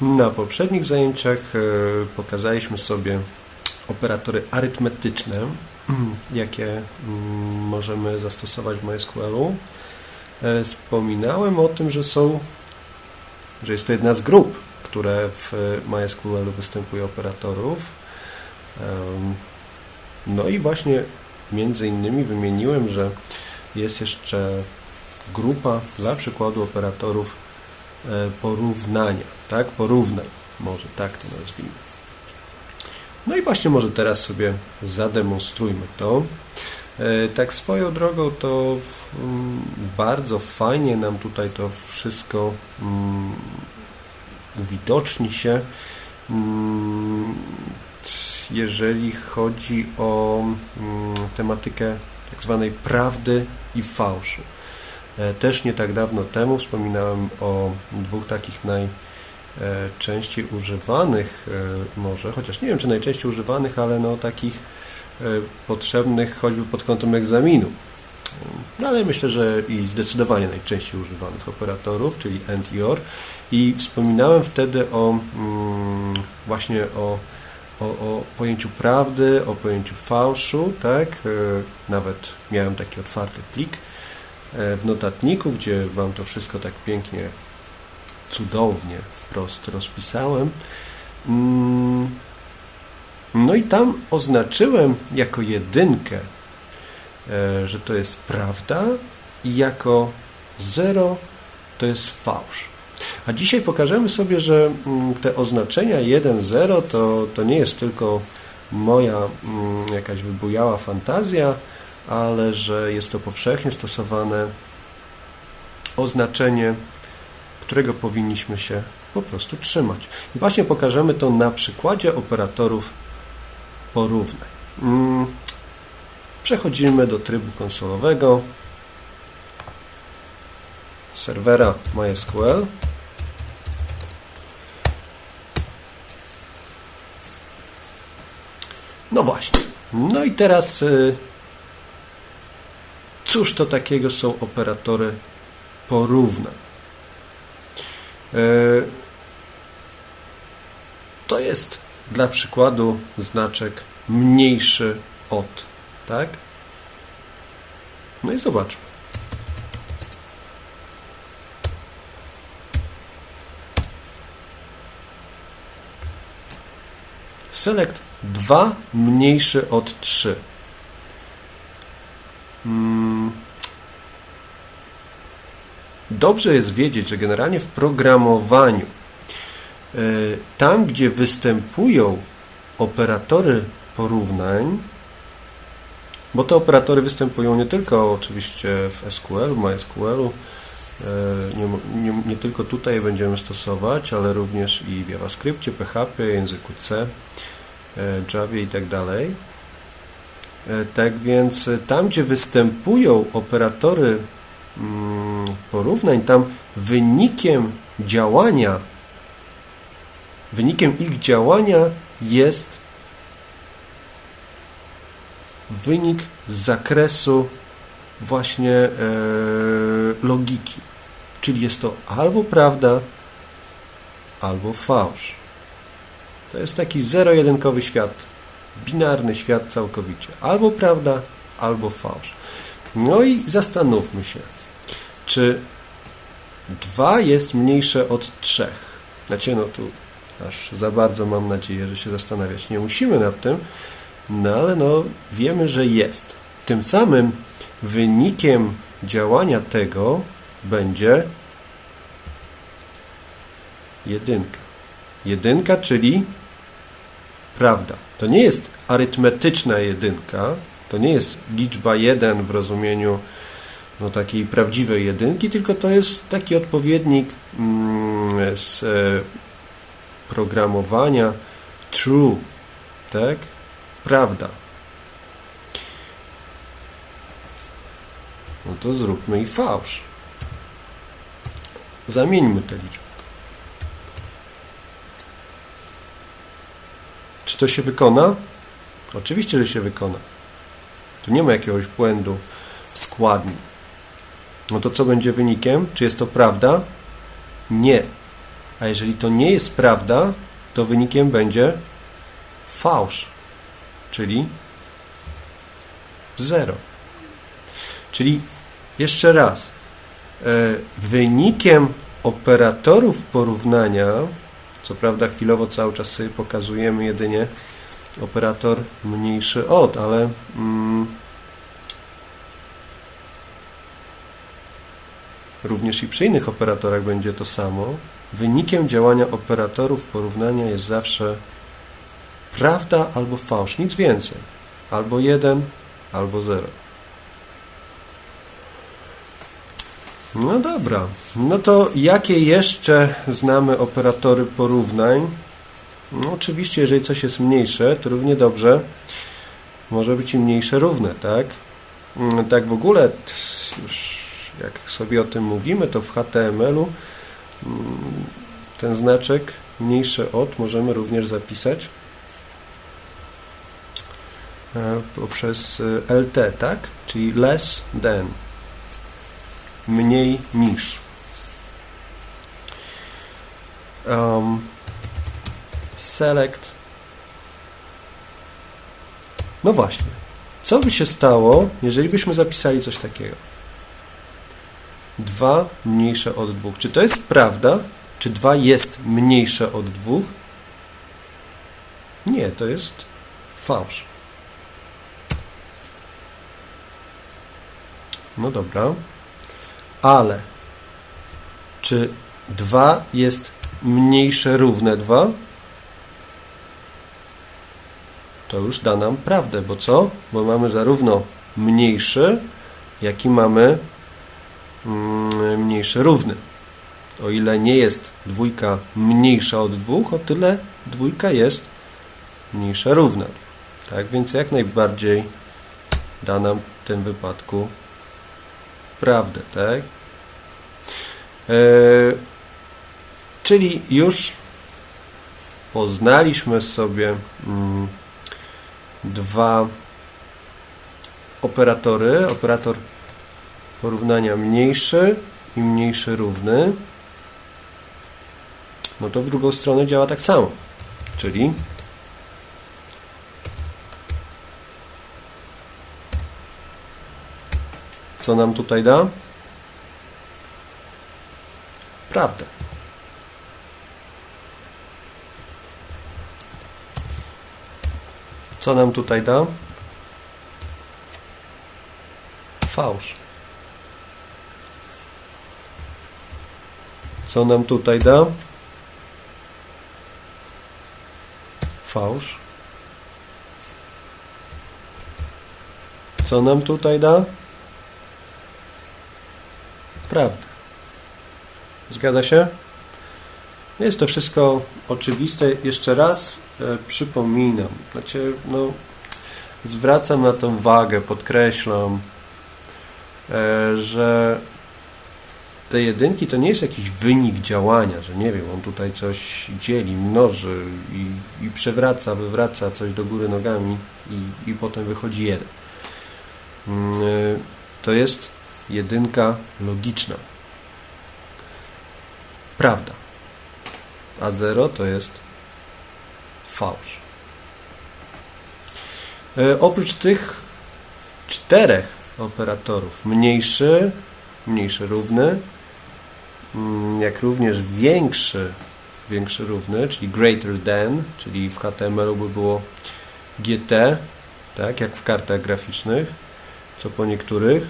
Na poprzednich zajęciach e, pokazaliśmy sobie operatory arytmetyczne, jakie mm, możemy zastosować w MySQL-u. E, Wspominałem o tym, że są, że jest to jedna z grup, które w MySQL-u występuje operatorów. No i właśnie między innymi wymieniłem, że jest jeszcze grupa dla przykładu operatorów porównania, tak? Porównań, może tak to nazwijmy. No i właśnie może teraz sobie zademonstrujmy to. E, Tak swoją drogą to mm, bardzo fajnie nam tutaj to wszystko mm, uwidoczni się, mm, jeżeli chodzi o tematykę tak zwanej prawdy i fałszu. E, Też nie tak dawno temu wspominałem o dwóch takich najczęściej używanych e, może, chociaż nie wiem czy najczęściej używanych, ale no takich e, potrzebnych choćby pod kątem egzaminu. No ale myślę, że i zdecydowanie najczęściej używanych operatorów, czyli AND i OR. I wspominałem wtedy o mm, właśnie o, o, o pojęciu prawdy, o pojęciu fałszu, tak? Nawet miałem taki otwarty plik w notatniku, gdzie Wam to wszystko tak pięknie, cudownie wprost rozpisałem. Mm, No i tam oznaczyłem jako jedynkę, e, że to jest prawda i jako zero to jest fałsz. A dzisiaj pokażemy sobie, że mm, te oznaczenia 1, 0 to, to nie jest tylko moja mm, jakaś wybujała fantazja, ale że jest to powszechnie stosowane oznaczenie, którego powinniśmy się po prostu trzymać. I właśnie pokażemy to na przykładzie operatorów porównań. Mm, Przechodzimy do trybu konsolowego serwera MySQL. No właśnie. No i teraz y, cóż to takiego są operatory porównań? Y, To jest dla przykładu znaczek mniejszy od, tak? No i zobaczmy. Select 2 mniejszy od 3. Mm. Dobrze jest wiedzieć, że generalnie w programowaniu y, tam, gdzie występują operatory porównań, bo te operatory występują nie tylko oczywiście w SQL, MySQL-u, e, nie, nie, nie tylko tutaj będziemy stosować, ale również i w JavaScriptie, PHP, języku C, e, Javie i tak dalej. E, Tak więc e, tam, gdzie występują operatory mm, porównań, tam wynikiem działania, wynikiem ich działania jest wynik z zakresu właśnie e, logiki. Czyli jest to albo prawda, albo fałsz. To jest taki zero-jedynkowy świat, binarny świat całkowicie. Albo prawda, albo fałsz. No i zastanówmy się, czy 2 jest mniejsze od 3. Znaczy, no tu aż za bardzo mam nadzieję, że się zastanawiać nie musimy nad tym, no ale no wiemy, że jest. Tym samym wynikiem działania tego będzie jedynka. Jedynka, czyli prawda. To nie jest arytmetyczna jedynka, to nie jest liczba 1 w rozumieniu no, takiej prawdziwej jedynki, tylko to jest taki odpowiednik mm, z e, programowania true, tak? Prawda. No to zróbmy i fałsz. Zamieńmy te liczby. Czy to się wykona? Oczywiście, że się wykona. Tu nie ma jakiegoś błędu w składni. No to co będzie wynikiem? Czy jest to prawda? Nie. A jeżeli to nie jest prawda, to wynikiem będzie fałsz, czyli 0. Czyli jeszcze raz, e, wynikiem operatorów porównania, co prawda chwilowo cały czas sobie pokazujemy jedynie operator mniejszy od, ale mm, również i przy innych operatorach będzie to samo. Wynikiem działania operatorów porównania jest zawsze prawda albo fałsz, nic więcej. Albo 1, albo 0. No dobra, no to jakie jeszcze znamy operatory porównań? No oczywiście, jeżeli coś jest mniejsze, to równie dobrze może być i mniejsze równe, tak? Mm, Tak w ogóle, już jak sobie o tym mówimy, to w HTML-u mm, ten znaczek mniejsze od możemy również zapisać e, poprzez e, LT, tak? Czyli less than mniej niż. Um, select. No właśnie. Co by się stało, jeżeli byśmy zapisali coś takiego? 2 mniejsze od 2. Czy to jest prawda? Czy 2 jest mniejsze od 2? Nie, to jest fałsz. No dobra ale czy 2 jest mniejsze równe 2? To już da nam prawdę, bo co? Bo mamy zarówno mniejszy, jak i mamy mm, mniejszy równy. O ile nie jest dwójka mniejsza od dwóch, o tyle dwójka jest mniejsza równa. Tak więc jak najbardziej da nam w tym wypadku prawdę, tak? E, czyli już poznaliśmy sobie mm, dwa operatory. Operator porównania mniejszy i mniejszy równy. No to w drugą stronę działa tak samo. Czyli Co nam tutaj da? Prawdę. Co nam tutaj da? Fałsz. Co nam tutaj da? Fałsz. Co nam tutaj da? Prawda. Zgadza się? Jest to wszystko oczywiste. Jeszcze raz e, przypominam, znaczy, no, zwracam na tą wagę, podkreślam, e, że te jedynki to nie jest jakiś wynik działania, że nie wiem, on tutaj coś dzieli, mnoży i, i przewraca, wywraca coś do góry nogami i, i potem wychodzi jeden. Mm, e, To jest jedynka logiczna. Prawda. A 0 to jest fałsz. E, oprócz tych czterech operatorów, mniejszy, mniejszy równy, mm, jak również większy, większy równy, czyli greater than, czyli w HTML-u by było GT, tak, jak w kartach graficznych, co po niektórych,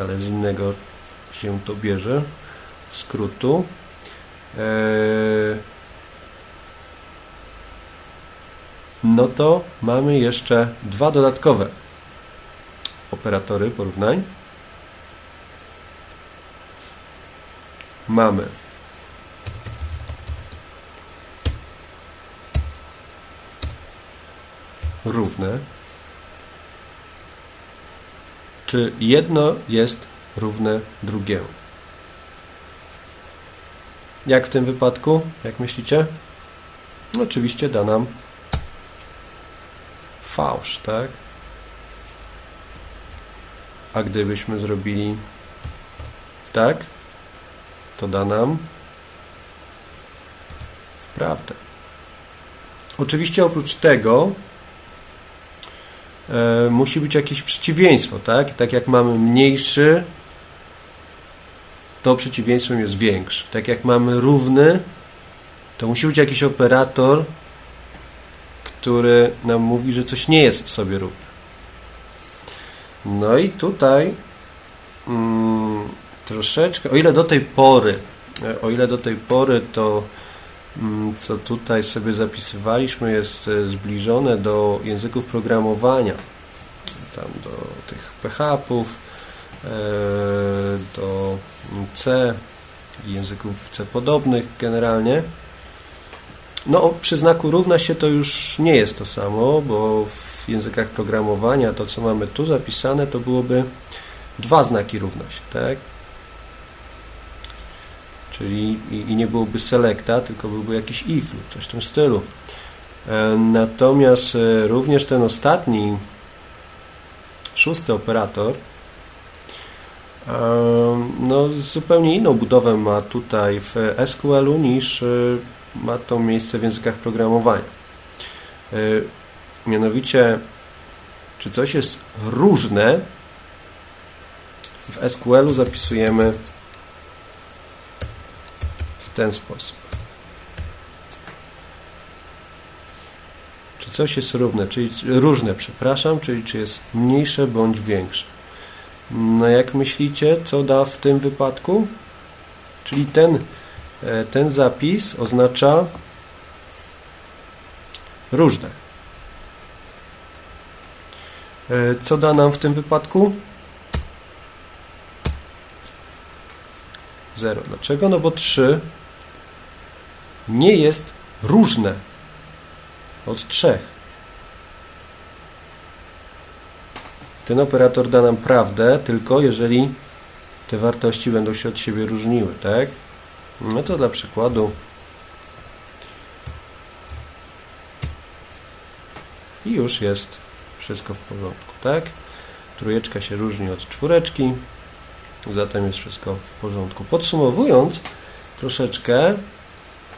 ale z innego się to bierze, skrótu. Eee, no to mamy jeszcze dwa dodatkowe operatory porównań. Mamy równe. Czy jedno jest równe drugiemu? Jak w tym wypadku? Jak myślicie? Oczywiście da nam fałsz, tak? A gdybyśmy zrobili tak, to da nam prawdę. Oczywiście oprócz tego e, musi być jakieś przeciwieństwo, tak? Tak jak mamy mniejszy, to przeciwieństwem jest większy. Tak jak mamy równy, to musi być jakiś operator, który nam mówi, że coś nie jest sobie równe. No i tutaj mm, troszeczkę, o ile do tej pory, e, o ile do tej pory to mm, co tutaj sobie zapisywaliśmy jest e, zbliżone do języków programowania, tam do tych PHP-ów, do C i języków C podobnych generalnie. No, przy znaku równa się to już nie jest to samo, bo w językach programowania to, co mamy tu zapisane, to byłoby dwa znaki równa się, tak? Czyli i, i nie byłoby selecta, tylko byłby jakiś if lub coś w tym stylu. E, natomiast e, również ten ostatni, szósty operator, e, no, zupełnie inną budowę ma tutaj w SQL-u niż ma to miejsce w językach programowania. Mianowicie, czy coś jest różne, w SQL-u zapisujemy w ten sposób. Czy coś jest równe, czyli różne, przepraszam, czyli czy jest mniejsze bądź większe. No jak myślicie, co da w tym wypadku? Czyli ten, e, ten zapis oznacza różne. E, co da nam w tym wypadku? 0. Dlaczego? No bo 3 nie jest różne od 3. Ten operator da nam prawdę tylko jeżeli te wartości będą się od siebie różniły, tak? No to dla przykładu i już jest wszystko w porządku, tak? Trójeczka się różni od czwóreczki, zatem jest wszystko w porządku. Podsumowując troszeczkę,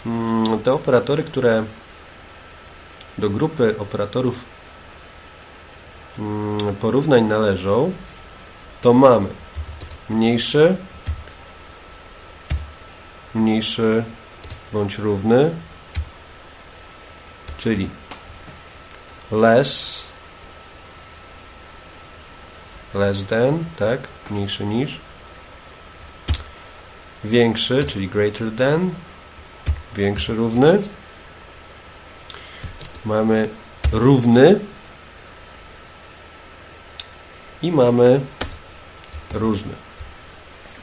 mm, te operatory, które do grupy operatorów porównań należą, to mamy mniejszy, mniejszy bądź równy, czyli less, less than, tak, mniejszy niż, większy, czyli greater than, większy, równy, mamy równy i mamy różny.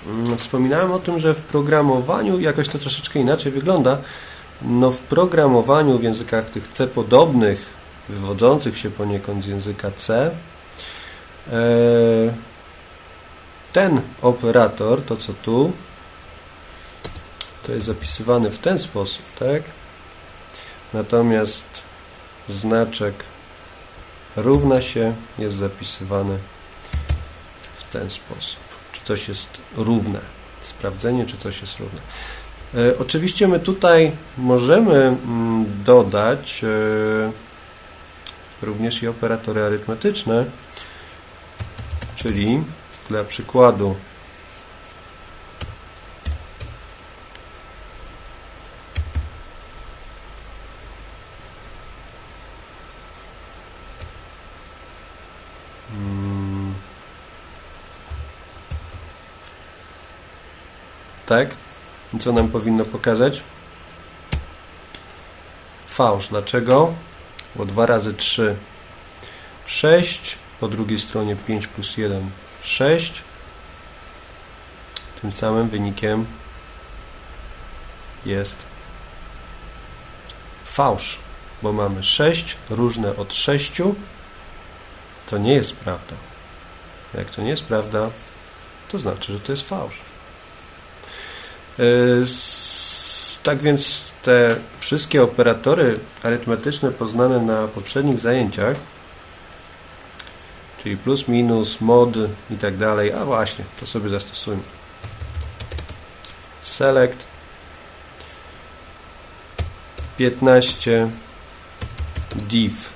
Mm, wspominałem o tym, że w programowaniu jakoś to troszeczkę inaczej wygląda. No w programowaniu w językach tych C podobnych, wywodzących się poniekąd z języka C, e, ten operator, to co tu, to jest zapisywany w ten sposób, tak? Natomiast znaczek równa się jest zapisywany w ten sposób. Czy coś jest równe. Sprawdzenie, czy coś jest równe. E, oczywiście my tutaj możemy mm, dodać e, również i operatory arytmetyczne, czyli dla przykładu Tak? I co nam powinno pokazać? Fałsz. Dlaczego? Bo 2 razy 3 6, po drugiej stronie 5 plus 1 6. Tym samym wynikiem jest fałsz, bo mamy 6 różne od 6. To nie jest prawda. Jak to nie jest prawda, to znaczy, że to jest fałsz. Yy, tak więc te wszystkie operatory arytmetyczne poznane na poprzednich zajęciach czyli plus, minus, mod i tak dalej. A właśnie, to sobie zastosujmy. Select 15 div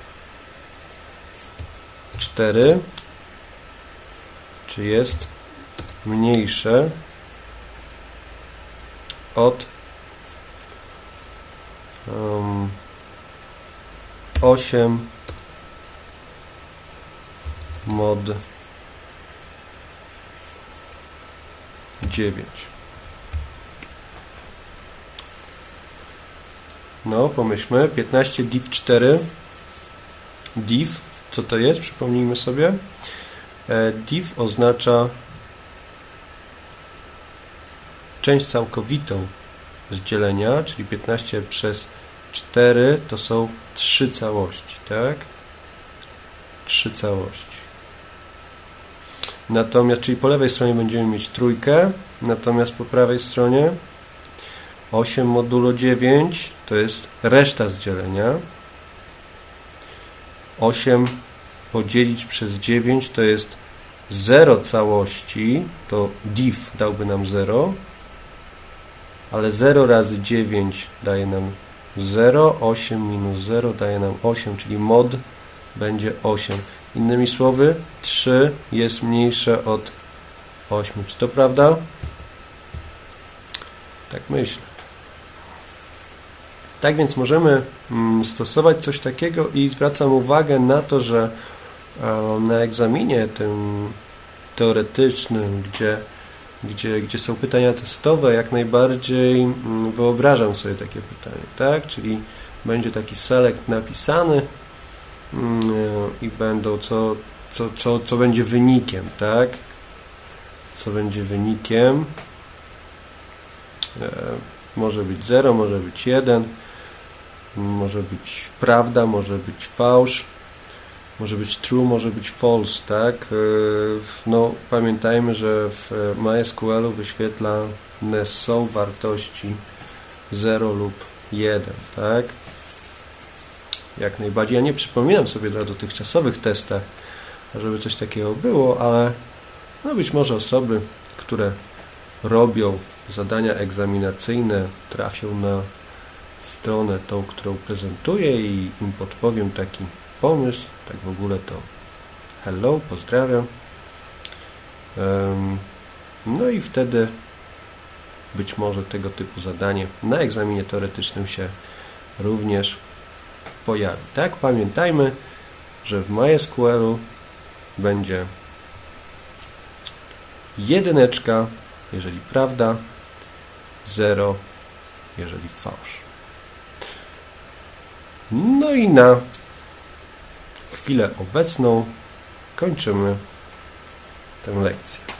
4 czy jest mniejsze od um, 8 mod 9 no pomyślmy 15 div 4 div co to jest? Przypomnijmy sobie. E, div oznacza część całkowitą z dzielenia, czyli 15 przez 4 to są 3 całości, tak? 3 całości. Natomiast, czyli po lewej stronie będziemy mieć trójkę, natomiast po prawej stronie 8 modulo 9 to jest reszta z dzielenia. 8 podzielić przez 9 to jest 0 całości, to div dałby nam 0, ale 0 razy 9 daje nam 0, 8 minus 0 daje nam 8, czyli mod będzie 8. Innymi słowy, 3 jest mniejsze od 8. Czy to prawda? Tak myślę. Tak więc możemy mm, stosować coś takiego i zwracam uwagę na to, że e, na egzaminie tym teoretycznym, gdzie, gdzie, gdzie są pytania testowe, jak najbardziej mm, wyobrażam sobie takie pytanie, tak? Czyli będzie taki select napisany mm, i będą co, co, co, co będzie wynikiem, tak? Co będzie wynikiem? E, może być 0, może być 1, może być prawda, może być fałsz, może być true, może być false, tak? E, No, pamiętajmy, że w MySQL-u wyświetlane są wartości 0 lub 1, tak? Jak najbardziej. Ja nie przypominam sobie na dotychczasowych testach, żeby coś takiego było, ale no być może osoby, które robią zadania egzaminacyjne, trafią na stronę tą, którą prezentuję i im podpowiem taki pomysł, tak w ogóle to hello, pozdrawiam. No i wtedy być może tego typu zadanie na egzaminie teoretycznym się również pojawi. Tak, pamiętajmy, że w MySQL-u będzie jedyneczka, jeżeli prawda, 0, jeżeli fałsz. No i na chwilę obecną kończymy tę lekcję.